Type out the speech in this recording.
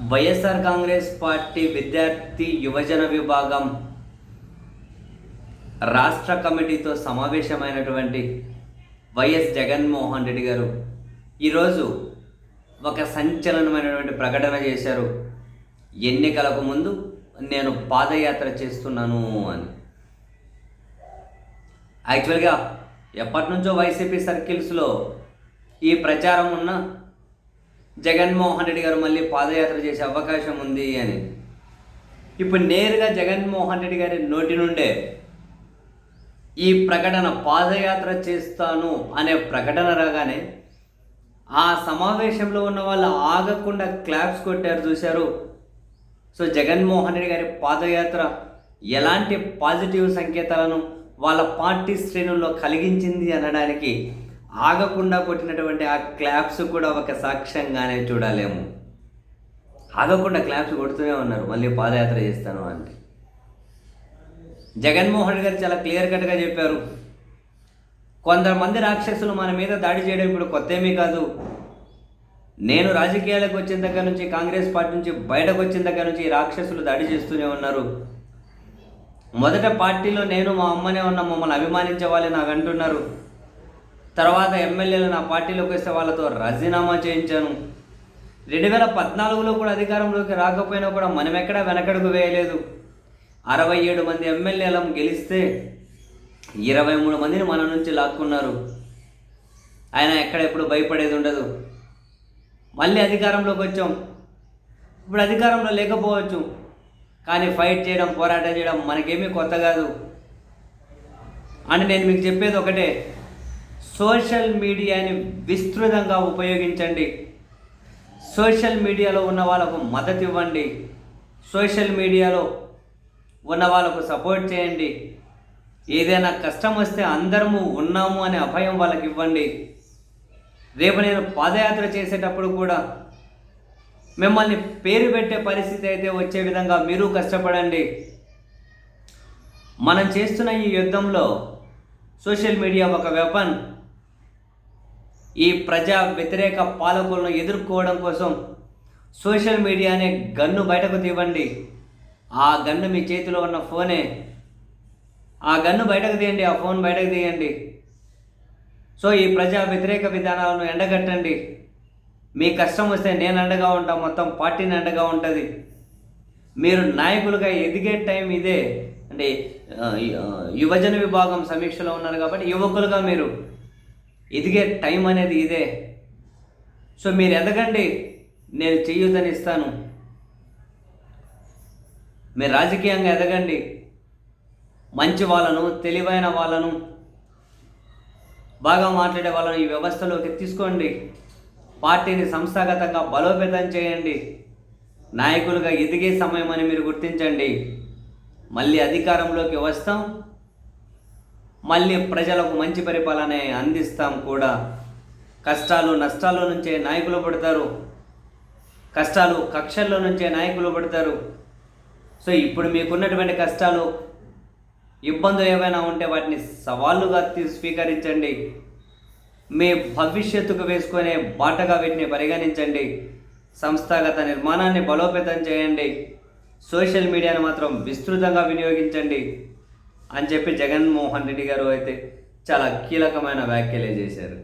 YSR Congress party విద్యార్థి యువజన విభాగం రాష్ట్ర కమిటీతో సమావేశమైనటువంటి వైఎస్ జగన్మోహన్ రెడ్డి గారు ఈరోజు ఒక సంచలనమైనటువంటి ప్రకటన చేశారు. ఎన్నికలకు ముందు నేను పాదయాత్ర చేస్తున్నాను అని. యాక్చువల్గా ఎప్పటి నుంచో వైసీపీ సర్కిల్స్లో ఈ ప్రచారం ఉన్న జగన్మోహన్ రెడ్డి గారు మళ్ళీ పాదయాత్ర చేసే అవకాశం ఉంది అని. ఇప్పుడు నేరుగా జగన్మోహన్ రెడ్డి గారి నోటి నుండే ఈ ప్రకటన పాదయాత్ర చేస్తాను అనే ప్రకటన రాగానే ఆ సమావేశంలో ఉన్న వాళ్ళు ఆగకుండా క్లాప్స్ కొట్టారు చూశారు. సో జగన్మోహన్ రెడ్డి గారి పాదయాత్ర ఎలాంటి పాజిటివ్ సంకేతాలను వాళ్ళ పార్టీ శ్రేణుల్లో కలిగించింది అనడానికి ఆగకుండా కొట్టినటువంటి ఆ క్లాప్స్ కూడా ఒక సాక్ష్యంగానే చూడలేము. ఆగకుండా క్లాప్స్ కొడుతూనే ఉన్నారు. మళ్ళీ పాదయాత్ర చేస్తాను అంటే. జగన్మోహన్ గారు చాలా క్లియర్ కట్గా చెప్పారు. కొంతమంది రాక్షసులు మన మీద దాడి చేయడం ఇప్పుడు కొత్త ఏమీ కాదు. నేను రాజకీయాలకు వచ్చిన దగ్గర నుంచి కాంగ్రెస్ పార్టీ నుంచి బయటకు వచ్చిన దగ్గర నుంచి రాక్షసులు దాడి చేస్తూనే ఉన్నారు. మొదట పార్టీలో నేను మా అమ్మనే ఉన్న. మమ్మల్ని అభిమానించే వాళ్ళు నాకు అంటున్నారు. తర్వాత ఎమ్మెల్యేలు నా పార్టీలోకి వస్తే వాళ్ళతో రాజీనామా చేయించాను. రెండు వేల పద్నాలుగులో కూడా అధికారంలోకి రాకపోయినా కూడా మనం ఎక్కడా వెనకడుగు వేయలేదు. అరవై ఏడు మంది ఎమ్మెల్యేలం గెలిస్తే ఇరవై మూడు మందిని మన నుంచి లాక్కున్నారు. ఆయన ఎక్కడ ఎప్పుడు భయపడేది ఉండదు. మళ్ళీ అధికారంలోకి వచ్చాం. ఇప్పుడు అధికారంలో లేకపోవచ్చు. కానీ ఫైట్ చేయడం పోరాటం చేయడం మనకేమీ కొత్త కాదు. అని నేను మీకు చెప్పేది ఒకటే. సోషల్ మీడియాని విస్తృతంగా ఉపయోగించండి. సోషల్ మీడియాలో ఉన్న వాళ్ళకు మద్దతు ఇవ్వండి. సోషల్ మీడియాలో ఉన్న వాళ్ళకు సపోర్ట్ చేయండి. ఏదైనా కష్టం వస్తే అందరము ఉన్నాము అనే అభయం వాళ్ళకి ఇవ్వండి. రేపు నేను పాదయాత్ర చేసేటప్పుడు కూడా మిమ్మల్ని పేరు పెట్టే పరిస్థితి అయితే వచ్చే విధంగా మీరు కష్టపడండి. మనం చేస్తున్న ఈ యుద్ధంలో సోషల్ మీడియా ఒక వెపన్. ఈ ప్రజా వ్యతిరేక పాలకులను ఎదుర్కోవడం కోసం సోషల్ మీడియానే గన్ను బయటకు తీవండి ఆ గన్ను మీ చేతిలో ఉన్న ఫోనే. ఆ గన్ను బయటకు తీయండి ఆ ఫోన్ బయటకు తీయండి. సో ఈ ప్రజా వ్యతిరేక విధానాలను ఎండగట్టండి. మీ కష్టం వస్తే నేను అండగా ఉంటా మొత్తం పార్టీని అండగా ఉంటుంది. మీరు నాయకులుగా ఎదిగే టైం ఇదే. అంటే యువజన విభాగం సమీక్షలో ఉన్నారు కాబట్టి యువకులుగా మీరు ఎదిగే టైం అనేది ఇదే. సో మీరు ఎదగండి నేను చెయ్యుదని ఇస్తాను. మీరు రాజకీయంగా ఎదగండి మంచి వాళ్ళను తెలివైన వాళ్ళను బాగా మాట్లాడే వాళ్ళను ఈ వ్యవస్థలోకి తీసుకోండి. పార్టీని సంస్థాగతంగా బలోపేతం చేయండి. నాయకులుగా ఎదిగే సమయం అని మీరు గుర్తించండి. మళ్ళీ అధికారంలోకి వస్తాం. మళ్ళీ ప్రజలకు మంచి పరిపాలన అందిస్తాం కూడా. కష్టాలు నష్టాల నుంచే నాయకులు పడతారు. కష్టాలు కక్షల్లో నుంచే నాయకులు పడతారు. సో ఇప్పుడు మీకున్నటువంటి కష్టాలు ఇబ్బందులు ఏమైనా ఉంటే వాటిని సవాళ్ళుగా స్వీకరించండి. మీ భవిష్యత్తుకు వేసుకునే బాటగా వీటిని పరిగణించండి. సంస్థాగత నిర్మాణాన్ని బలోపేతం చేయండి. సోషల్ మీడియాను మాత్రం విస్తృతంగా వినియోగించండి. అని చెప్పి జగన్మోహన్ రెడ్డి గారు అయితే చాలా కీలకమైన వ్యాఖ్యలే చేశారు.